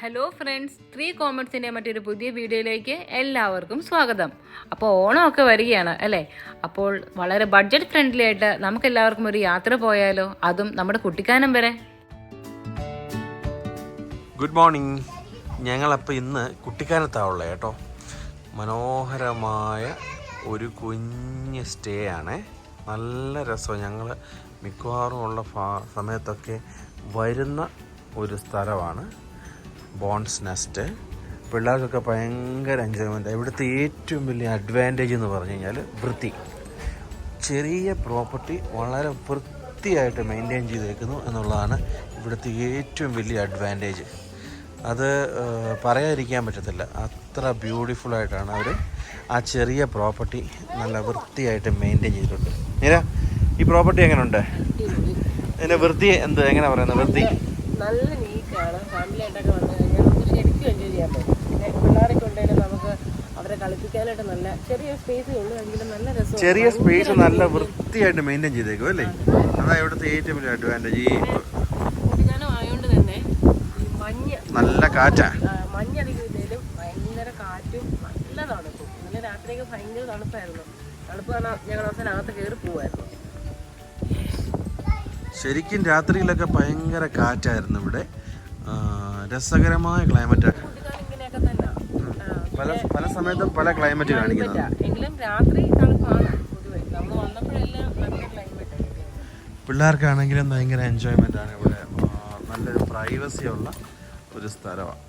Hello friends three കോമൻസിന്റെ മറ്റൊരു പുതിയ വീഡിയോയിലേക്ക് എല്ലാവർക്കും സ്വാഗതം. അപ്പോൾ ഓണമൊക്കെ വരികയാണ് അല്ലേ? അപ്പോൾ വളരെ ബഡ്ജറ്റ് ഫ്രണ്ട്ലി ആയിട്ട് നമുക്ക് എല്ലാവർക്കും ഒരു യാത്ര പോയാലോ? അതും നമ്മുടെ കുട്ടിക്കാനം വരെ. ഗുഡ് മോർണിംഗ് ഞങ്ങളപ്പോൾ ഇന്ന് കുട്ടിക്കാനത്താവുള്ളത് കേട്ടോ. മനോഹരമായ ഒരു കുഞ്ഞ് സ്റ്റേ ആണ്. നല്ല രസമാണ് ഞങ്ങൾ മിക്കവാറും ഉള്ള സമയത്തൊക്കെ വരുന്ന ഒരു സ്ഥലമാണ് ബോൺസ് നെസ്റ്റ് പിള്ളേർക്കൊക്കെ ഭയങ്കര എൻജോയ്മെന്റ് ഇവിടുത്തെ ഏറ്റവും വലിയ അഡ്വാന്റേജ് എന്ന് പറഞ്ഞു കഴിഞ്ഞാൽ വൃത്തി. ചെറിയ പ്രോപ്പർട്ടി വളരെ വൃത്തിയായിട്ട് മെയിന്റെയിൻ ചെയ്തേക്കുന്നു എന്നുള്ളതാണ് ഇവിടുത്തെ ഏറ്റവും വലിയ അഡ്വാന്റേജ് അത് പറയാതിരിക്കാൻ പറ്റത്തില്ല. അത്ര ബ്യൂട്ടിഫുൾ ആയിട്ടാണ് അവർ ആ ചെറിയ പ്രോപ്പർട്ടി നല്ല വൃത്തിയായിട്ട് മെയിന്റെയിൻ ചെയ്തിട്ടുണ്ട്. നീര ഈ പ്രോപ്പർട്ടി എങ്ങനെയുണ്ട് ഇതിന്റെ വൃത്തി എന്ത്? എങ്ങനെ പറയുന്നത്? വൃത്തി. നല്ല നീറ്റാണ് ഫാമിലി ആയിട്ടൊക്കെ വന്നു കഴിഞ്ഞാൽ നമുക്ക് ശരിക്കും എൻജോയ് ചെയ്യാൻ പറ്റും. പിന്നെ പിള്ളേരൊക്കെ ഉണ്ടെങ്കിൽ നമുക്ക് അവരെ കളിപ്പിക്കാനായിട്ട് നല്ല ചെറിയ സ്പേസ് ഉള്ളൂ എങ്കിലും നല്ല രസം ചെറിയ സ്പേസ് നല്ല വൃത്തിയായിട്ട് മെയിന്റെയിൻ ചെയ്തേക്കും അല്ലേ? അതാ. ഇവിടുത്തെ ഏറ്റവും വലിയ അഡ്വാന്റേജ് ഈ ആയതുകൊണ്ട് തന്നെ ഈ മഞ്ഞ് നല്ല കാറ്റാ. മഞ്ഞ് അധികം ഇല്ലേലും ഭയങ്കര കാറ്റും നല്ല തണുപ്പും. ഇന്നലെ രാത്രിയൊക്കെ ഭയങ്കര തണുപ്പായിരുന്നു. തണുപ്പ് കാരണം ഞങ്ങൾ അവസാനം അകത്ത് കയറി പോവായിരുന്നു. ശരിക്കും രാത്രിയിലൊക്കെ ഭയങ്കര കാറ്റായിരുന്നു ഇവിടെ. രസകരമായ ക്ലൈമറ്റാണ് പല പല സമയത്തും പല ക്ലൈമറ്റ് കാണിക്കുന്നത്. എങ്കിലും രാത്രി തണുപ്പാണ് പൊതുവെ. നമ്മൾ വന്നപ്പോഴെല്ലാം നല്ല ക്ലൈമറ്റ് പിള്ളേർക്കാണെങ്കിലും ഭയങ്കര എൻജോയ്മെന്റ് ആണ് ഇവിടെ. നല്ലൊരു പ്രൈവസി ഉള്ള ഒരു സ്ഥലമാണ്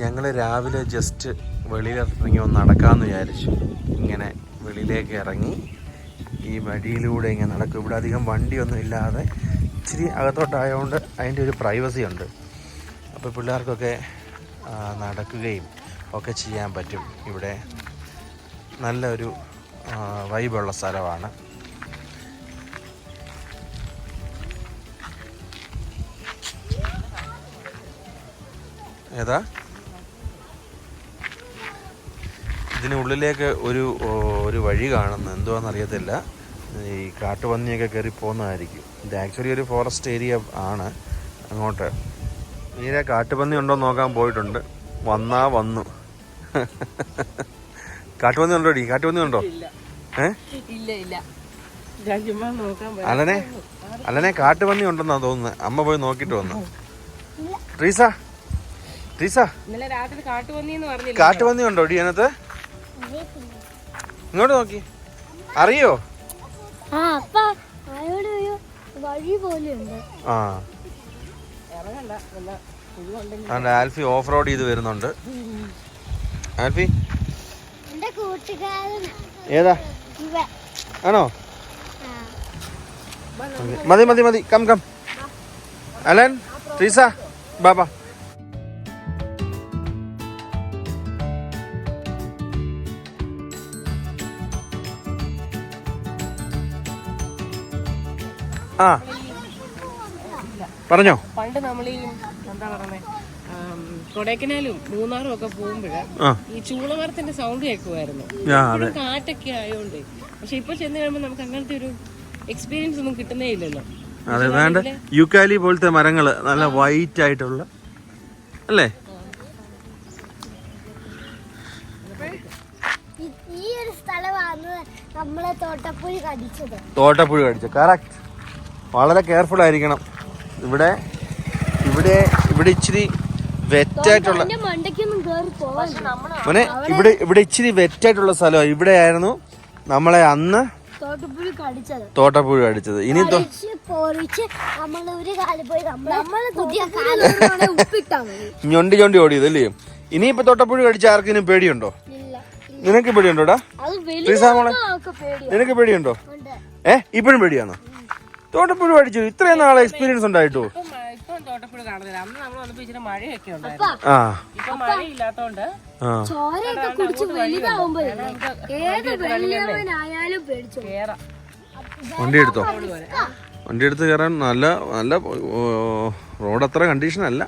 ഞങ്ങൾ രാവിലെ ജസ്റ്റ് വെളിയിലിറങ്ങി ഒന്ന് നടക്കാമെന്ന് വിചാരിച്ചു. ഇങ്ങനെ വെളിയിലേക്ക് ഇറങ്ങി ഈ വഴിയിലൂടെ ഇങ്ങനെ നടക്കും. ഇവിടെ അധികം വണ്ടിയൊന്നും ഇല്ലാതെ ഇച്ചിരി അകത്തോട്ടായതുകൊണ്ട് അതിന്റെ ഒരു പ്രൈവസി ഉണ്ട്. അപ്പോൾ പിള്ളേർക്കൊക്കെ നടക്കുകയും ഒക്കെ ചെയ്യാൻ പറ്റും. ഇവിടെ നല്ലൊരു വൈബുള്ള സ്ഥലമാണ്. ഏതാ? ഇതിനുള്ളിലേക്ക് ഒരു ഒരു വഴി കാണുന്നു. എന്തുവാണെന്നറിയത്തില്ല ഈ കാട്ടുപന്നിയൊക്കെ കയറി പോകുന്നതായിരിക്കും ഇത് ആക്ച്വലി ഒരു ഫോറസ്റ്റ് ഏരിയ ആണ്. അങ്ങോട്ട്. നീരെ കാട്ടുപന്നി ഉണ്ടോ നോക്കാൻ പോയിട്ടുണ്ട്. വന്നാ വന്നു. കാട്ടുപന്നി ഉണ്ടോ ഡി? കാട്ടുപന്നി ഉണ്ടോ ഇല്ല. ഏ? ഇല്ല ഇല്ല. ഞാൻ നോക്കാൻ പോയി. അലനെ അലനെ കാട്ടുപന്നി ഉണ്ടെന്നാ തോന്നുന്നത് അമ്മ പോയി നോക്കിട്ട് വന്നു. ട്രീസ? ട്രീസ? ഇന്നലെ രാത്രി കാട്ടുപന്നി എന്ന് പറഞ്ഞില്ല? കാട്ടുപന്നി ഉണ്ടോ ഡി അതിനകത്ത്? ഇങ്ങോട്ട് നോക്കി. അറിയോ? ആ ആൽഫി ഓഫ് റോഡ് ചെയ്ത് വരുന്നുണ്ട്. ആൽഫി? ഏതാ? ഇവ ആണോ. മതി മതി മതി come come. Alan Treesa Baba. ആ. പറഞ്ഞോ. പണ്ട് നമ്മൾ ഈ എന്താ പറയുന്നത് കൊടൈക്കനാലും മൂന്നാറും ഒക്കെ പോകുമ്പോഴ് ഈ ചൂളമരത്തിന്റെ സൗണ്ട് കേൾക്കുമായിരുന്നു കാറ്റൊക്കെ ആയതുകൊണ്ട് പക്ഷെ ഇപ്പൊ ചെന്ന് കഴിയുമ്പോൾ നമുക്ക് അങ്ങനത്തെ ഒരു എക്സ്പീരിയൻസ് ഒന്നും കിട്ടുന്നേ ഇല്ലല്ലോ. അതെ യുക്കാലി പോലത്തെ മരങ്ങൾ നല്ല വൈറ്റ് ആയിട്ടുള്ള അല്ലേ? തോട്ടപ്പുഴ കടിച്ചു കറക്റ്റ് വളരെ കെയർഫുൾ ആയിരിക്കണം. ഇവിടെ ഇവിടെ ഇവിടെ ഇച്ചിരി വെറ്റായിട്ടുള്ള മോനെ ഇവിടെ ഇവിടെ ഇച്ചിരി വെറ്റായിട്ടുള്ള സ്ഥലമാണ് ഇവിടെ ആയിരുന്നു നമ്മളെ അന്ന് തോട്ടപ്പുഴി അടിച്ചത് ഇനി തോ- നമ്മൾ ഒരു കാലം പോയി നമ്മൾ പുതിയ കാലം ഉപ്പിട്ടാ മതി. ഞൊണ്ടി ഞൊണ്ടി ഓടിയത് അല്ലേ? ഇനിയിപ്പോ തോട്ടപ്പുഴ കടിച്ച ആർക്കിനും പേടിയുണ്ടോ? ഇല്ല നിനക്ക് പേടിയുണ്ടോടാ? അത് മോളെ. വലിയ പേടിയാ. നിനക്ക് പേടിയുണ്ടോ? ഉണ്ട്. ഏ ഇപ്പോഴും പേടിയാണോ തോട്ടപ്പുഴ അടിച്ചു ഇത്രയും നാളെ എക്സ്പീരിയൻസ് ഉണ്ടായിട്ടോ തോട്ടപ്പുഴ കാണുന്നില്ല. അന്ന് നമ്മൾ വന്നപ്പോ ഇച്ചിരി മഴയൊക്കെ ഉണ്ടായിരുന്നു. ആ. ഇപ്പൊ മഴയില്ലാത്തോണ്ട് ആ. ചോരയൊക്കെ കുടിച്ച് വലുതാവുമ്പോ ഏത് വലിയവനായാലും പേടിച്ചു കേറാം. വണ്ടി എടുത്തോ വണ്ടി എടുത്ത് കയറാൻ നല്ല നല്ല റോഡ് അത്ര കണ്ടീഷൻ അല്ല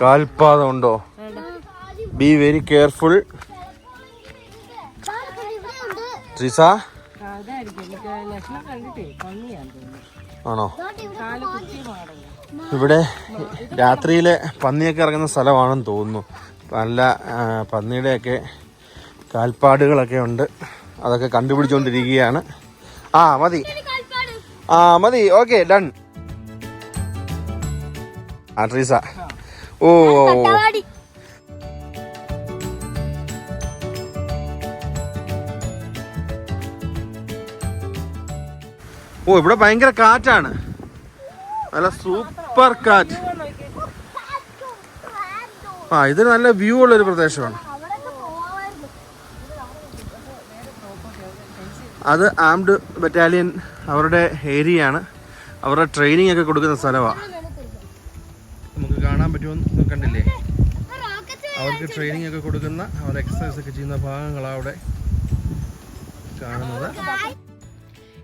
കാൽപാദം ഉണ്ടോ ബി വെരി കെയർഫുൾ ട്രിസ ആണോ? ഇവിടെ രാത്രിയിലെ പന്നിയൊക്കെ ഇറങ്ങുന്ന സ്ഥലമാണെന്ന് തോന്നുന്നു. നല്ല പന്നിയുടെയൊക്കെ കാൽപ്പാടുകളൊക്കെ ഉണ്ട്. അതൊക്കെ കണ്ടുപിടിച്ചുകൊണ്ടിരിക്കുകയാണ് ആ മതി. ആ മതി. ഓക്കെ ഡൺ ആ ട്രീസ ഓ ഓ, ഇവിടെ ഭയങ്കര കാറ്റാണ്. നല്ല സൂപ്പർ കാറ്റ്. ആ ഇത് നല്ല വ്യൂ ഉള്ള ഒരു പ്രദേശമാണ്. അത് ആംഡ് ബറ്റാലിയൻ അവരുടെ ഏരിയയാണ് അവരുടെ ട്രെയിനിങ് ഒക്കെ കൊടുക്കുന്ന സ്ഥലമാണ് കണ്ടില്ലേ? അവർക്ക് ട്രെയിനിങ് ഒക്കെ കൊടുക്കുന്ന അവർ എക്സസൈസ് ഒക്കെ ചെയ്യുന്ന ഭാഗങ്ങളാണ് അവിടെ കാണുന്നത്.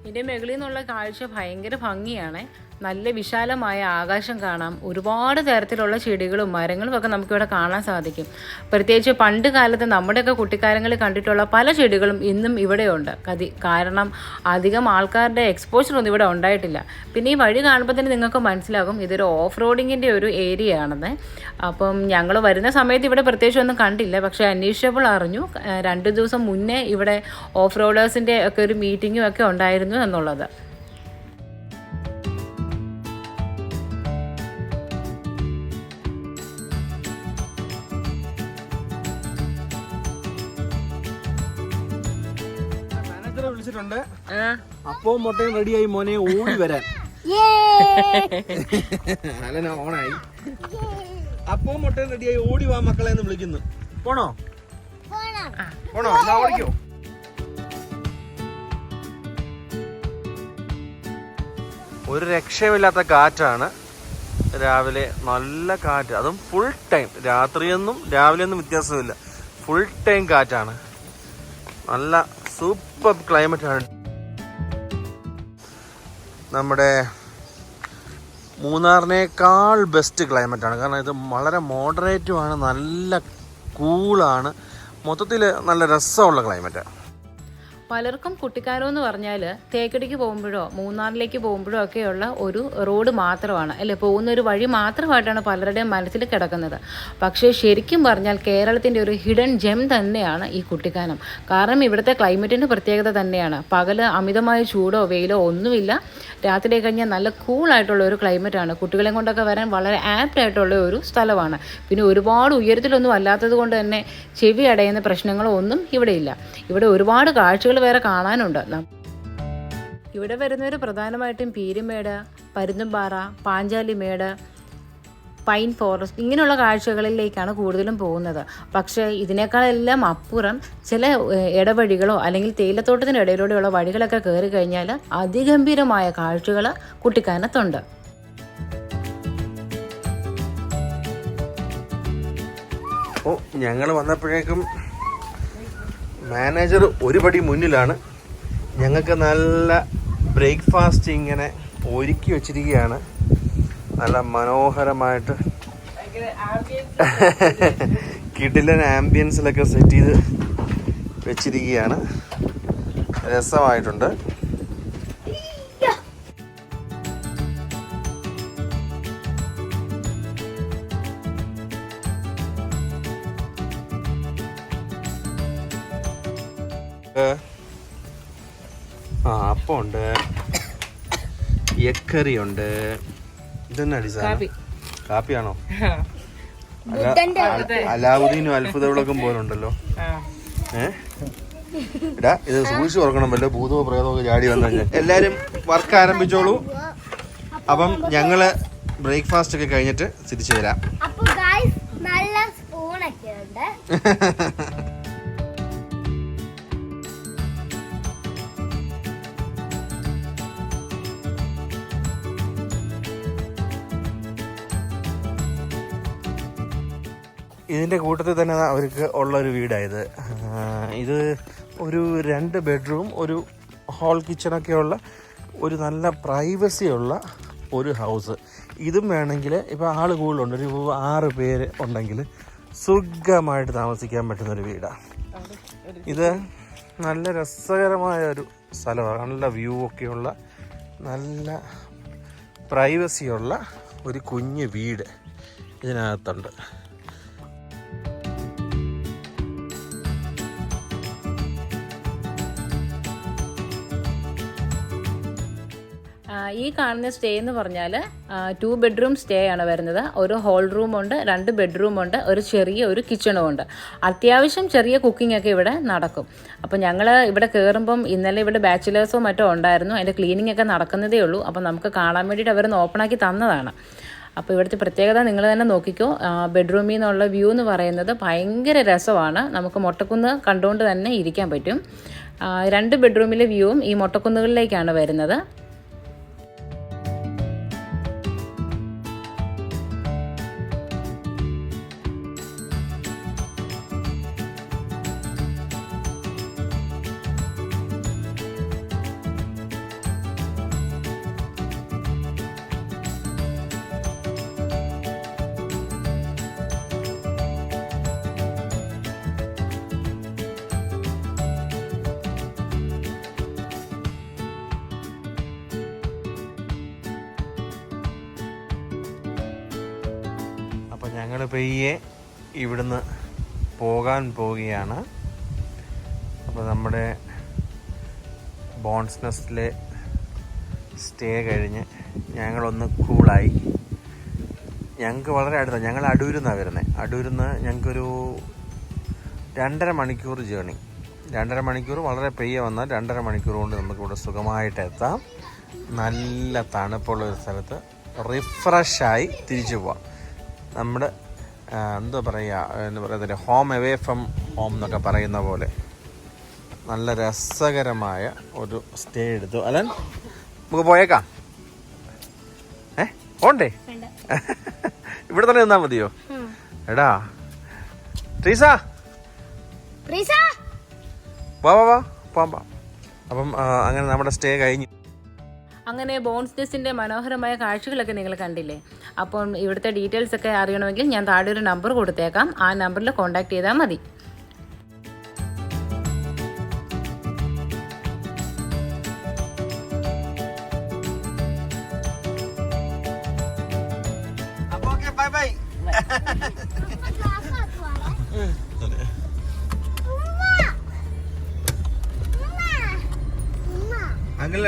ഇതിന്റെ മുകളിൽ നിന്നുള്ള കാഴ്ച ഭയങ്കര ഭംഗിയാണ്. നല്ല വിശാലമായ ആകാശം കാണാം. ഒരുപാട് തരത്തിലുള്ള ചെടികളും മരങ്ങളും ഒക്കെ നമുക്കിവിടെ കാണാൻ സാധിക്കും. പ്രത്യേകിച്ച് പണ്ട് കാലത്ത് നമ്മുടെയൊക്കെ കുട്ടിക്കാലങ്ങളിൽ കണ്ടിട്ടുള്ള പല ചെടികളും ഇന്നും ഇവിടെയുണ്ട്. കതി കാരണം അധികം ആൾക്കാരുടെ എക്സ്പോഷർ ഒന്നും ഇവിടെ ഉണ്ടായിട്ടില്ല. പിന്നെ ഈ വഴി കാണുമ്പോൾ തന്നെ നിങ്ങൾക്ക് മനസ്സിലാകും ഇതൊരു ഓഫ് റോഡിങ്ങിന്റെ ഒരു ഏരിയ ആണെന്ന് അപ്പം ഞങ്ങൾ വരുന്ന സമയത്ത് ഇവിടെ പ്രത്യേകിച്ച് ഒന്നും കണ്ടില്ല. പക്ഷേ അന്വേഷിച്ചപ്പോൾ അറിഞ്ഞു രണ്ട് ദിവസം മുന്നേ ഇവിടെ ഓഫ് റോഡേഴ്സിന്റെ ഒക്കെ ഒരു മീറ്റിങ്ങും ഒക്കെ ഉണ്ടായിരുന്നു എന്നുള്ളത്. മാനേജറെ വിളിച്ചിട്ടുണ്ട്. അപ്പവും മുട്ടയും റെഡിയായി മോനെ ഓടി വരാൻ. അലന ഓണായി. അപ്പവും മുട്ടയും റെഡിയായി ഓടി വാ മക്കളെ എന്ന് വിളിക്കുന്നു. പോണോ? പോണോ. എന്നാ ഓടിക്കോ. ഒരു രക്ഷയുമില്ലാത്ത കാറ്റാണ്. രാവിലെ നല്ല കാറ്റ്. അതും ഫുൾ ടൈം രാത്രിയൊന്നും രാവിലെയൊന്നും വ്യത്യാസമില്ല. ഫുൾ ടൈം കാറ്റാണ്. നല്ല സൂപ്പർ ക്ലൈമറ്റ് ആണ്. നമ്മുടെ മൂന്നാറിനേക്കാൾ ബെസ്റ്റ് ക്ലൈമറ്റ് ആണ്. കാരണം ഇത് വളരെ മോഡറേറ്റുമാണ് നല്ല കൂളാണ് മൊത്തത്തിൽ നല്ല രസമുള്ള ക്ലൈമറ്റാണ് പലർക്കും കുട്ടിക്കാരോ എന്ന് പറഞ്ഞാൽ തേക്കടിക്ക് പോകുമ്പോഴോ മൂന്നാറിലേക്ക് പോകുമ്പോഴോ ഒക്കെയുള്ള ഒരു റോഡ് മാത്രമാണ്. അല്ലെ? പോകുന്ന ഒരു വഴി മാത്രമായിട്ടാണ് പലരുടെയും മനസ്സിൽ കിടക്കുന്നത്. പക്ഷേ ശരിക്കും പറഞ്ഞാൽ കേരളത്തിന്റെ ഒരു ഹിഡൻ ജെം തന്നെയാണ് ഈ കുട്ടിക്കാനം. കാരണം ഇവിടുത്തെ ക്ലൈമറ്റിന്റെ പ്രത്യേകത തന്നെയാണ്. പകൽ അമിതമായ ചൂടോ വെയിലോ ഒന്നുമില്ല. രാത്രി കഴിഞ്ഞാൽ നല്ല കൂളായിട്ടുള്ള ഒരു ക്ലൈമറ്റാണ്. കുട്ടികളെ കൊണ്ടൊക്കെ വരാൻ വളരെ ആപ്റ്റ് ആയിട്ടുള്ള ഒരു സ്ഥലമാണ്. പിന്നെ ഒരുപാട് ഉയരത്തിലൊന്നും അല്ലാത്തത് കൊണ്ട് തന്നെ ചെവി അടയുന്ന പ്രശ്നങ്ങളോ ഒന്നും ഇവിടെയില്ല ഇവിടെ ഒരുപാട് കാഴ്ചകൾ വേറെ കാണാനുണ്ട്. ഇവിടെ വരുന്നവർ പ്രധാനമായിട്ടും പീരുമേട് പരുന്തുംപാറ പാഞ്ചാലിമേട് പൈൻ ഫോറസ്റ്റ് ഇങ്ങനെയുള്ള കാഴ്ചകളിലേക്കാണ് കൂടുതലും പോകുന്നത്. പക്ഷേ ഇതിനേക്കാളെല്ലാം അപ്പുറം ചില ഇടവഴികളോ അല്ലെങ്കിൽ തേയിലത്തോട്ടത്തിന്റെ ഇടയിലൂടെയുള്ള വഴികളൊക്കെ കയറി കഴിഞ്ഞാൽ അതിഗംഭീരമായ കാഴ്ചകൾ കുട്ടിക്കാനത്തുണ്ട്. ഓ ഞങ്ങൾ വന്നപ്പോഴേക്കും മാനേജർ ഒരു പടി മുന്നിലാണ്. ഞങ്ങൾക്ക് നല്ല ബ്രേക്ക്ഫാസ്റ്റ് ഇങ്ങനെ ഒരുക്കി വെച്ചിരിക്കുകയാണ്. നല്ല മനോഹരമായിട്ട്. കിടിലൻ ആംബിയൻസിലൊക്കെ സെറ്റ് ചെയ്ത് വെച്ചിരിക്കുകയാണ്. രസമായിട്ടുണ്ട്. അപ്പമുണ്ട് എക്കറി ഉണ്ട് ഇതെന്നാ ഡിസൈൻ? കാപ്പിയാണോ? അലാവുദ്ദീനും അത്ഭുത വിളക്കും പോലെ ഉണ്ടല്ലോ എടാ ഇത് സൂക്ഷിച്ചു ഓർക്കണം വല്ല ഭൂതമോ പ്രേതമോ ചാടി വന്നു കഴിഞ്ഞാൽ എല്ലാരും വർക്ക് ആരംഭിച്ചോളൂ. അപ്പം ഞങ്ങൾ ബ്രേക്ക്ഫാസ്റ്റ് ഒക്കെ കഴിഞ്ഞിട്ട് തിരിച്ചു വരാം. നല്ല സ്പൂണൊക്കെ ഉണ്ട്. ഇതിന്റെ കൂട്ടത്തിൽ തന്നെ അവർക്ക് ഉള്ളൊരു വീടായത്. ഇത് ഒരു രണ്ട് ബെഡ്റൂം ഒരു ഹോൾ കിച്ചണൊക്കെ ഉള്ള ഒരു നല്ല പ്രൈവസി ഉള്ള ഒരു ഹൗസ്. ഇതും വേണമെങ്കിൽ ഇപ്പോൾ ആൾ കൂടുതലുണ്ട്. ഒരു ആറ് പേര് ഉണ്ടെങ്കിൽ സുഖമായിട്ട് താമസിക്കാൻ പറ്റുന്ന ഒരു വീടാണ് ഇത് നല്ല രസകരമായ ഒരു സ്ഥലമാണ്. നല്ല വ്യൂ ഒക്കെയുള്ള നല്ല പ്രൈവസിയുള്ള ഒരു കുഞ്ഞ് വീട് ഇതിനകത്തുണ്ട്. ഈ കാണുന്ന സ്റ്റേ എന്ന് പറഞ്ഞാൽ ടു ബെഡ്റൂം സ്റ്റേ ആണ് വരുന്നത്. ഒരു ഹോൾ റൂമുണ്ട് രണ്ട് ബെഡ്റൂമുണ്ട് ഒരു ചെറിയ ഒരു കിച്ചണും ഉണ്ട്. അത്യാവശ്യം ചെറിയ കുക്കിംഗ് ഒക്കെ ഇവിടെ നടക്കും. അപ്പോൾ ഞങ്ങൾ ഇവിടെ കയറുമ്പം ഇന്നലെ ഇവിടെ ബാച്ചിലേഴ്സോ മറ്റോ ഉണ്ടായിരുന്നു. അതിന്റെ ക്ലീനിങ് ഒക്കെ നടക്കുന്നതേ ഉള്ളൂ. അപ്പോൾ നമുക്ക് കാണാൻ വേണ്ടിയിട്ട് അവരൊന്ന് ഓപ്പണാക്കി തന്നതാണ്. അപ്പോൾ ഇവിടുത്തെ പ്രത്യേകത നിങ്ങൾ തന്നെ നോക്കിക്കോ. ബെഡ്റൂമിൽ നിന്നുള്ള വ്യൂ എന്ന് പറയുന്നത് ഭയങ്കര രസമാണ്. നമുക്ക് മൊട്ടക്കുന്ന് കണ്ടുകൊണ്ട് തന്നെ ഇരിക്കാൻ പറ്റും. രണ്ട് ബെഡ്റൂമിലെ വ്യൂവും ഈ മൊട്ടക്കുന്നുകളിലേക്കാണ് വരുന്നത്. ഞങ്ങൾ പെയ്യെ ഇവിടുന്ന് പോകാൻ പോവുകയാണ്. അപ്പോൾ നമ്മുടെ ബോൺസ് നെസ്റ്റിലെ സ്റ്റേ കഴിഞ്ഞ് ഞങ്ങളൊന്ന് കൂളായി. ഞങ്ങൾക്ക് വളരെ അടുത്താണ് ഞങ്ങൾ അടൂരിൽ നിന്നാണ് വരുന്നത് അടൂരിൽ നിന്ന് ഞങ്ങൾക്കൊരു രണ്ടര മണിക്കൂർ ജേണി. രണ്ടര മണിക്കൂർ വളരെ പെയ്യ വന്നാൽ രണ്ടര മണിക്കൂർ കൊണ്ട് നമുക്കിവിടെ സുഖമായിട്ട് എത്താം. നല്ല തണുപ്പുള്ള ഒരു സ്ഥലത്ത് റിഫ്രഷായി തിരിച്ചു പോവാം. നമ്മുടെ എന്താ പറയുക എന്ന് പറയുന്നത് ഹോം എവേ ഫ്രം ഹോം എന്നൊക്കെ പറയുന്ന പോലെ. നല്ല രസകരമായ ഒരു സ്റ്റേ എടുത്തു. അലൻ നമുക്ക് പോയേക്കാം. ഏ? പോണ്ടേ? ഇവിടെ തന്നെ നിന്നാ മതിയോ? എടാ ട്രീസ? വാ വാ വാ. പോവാം അപ്പം അങ്ങനെ നമ്മുടെ സ്റ്റേ കഴിഞ്ഞു. അങ്ങനെ ബോൺസ് നെസ്റ്റിന്റെ മനോഹരമായ കാഴ്ചകളൊക്കെ നിങ്ങൾ കണ്ടില്ലേ? അപ്പം ഇവിടുത്തെ ഡീറ്റെയിൽസ് ഒക്കെ അറിയണമെങ്കിൽ ഞാൻ താഴെ ഒരു നമ്പർ കൊടുത്തേക്കാം. ആ നമ്പറിൽ കോൺടാക്ട് ചെയ്താൽ മതി. ബൈ ബൈ അങ്ങനെ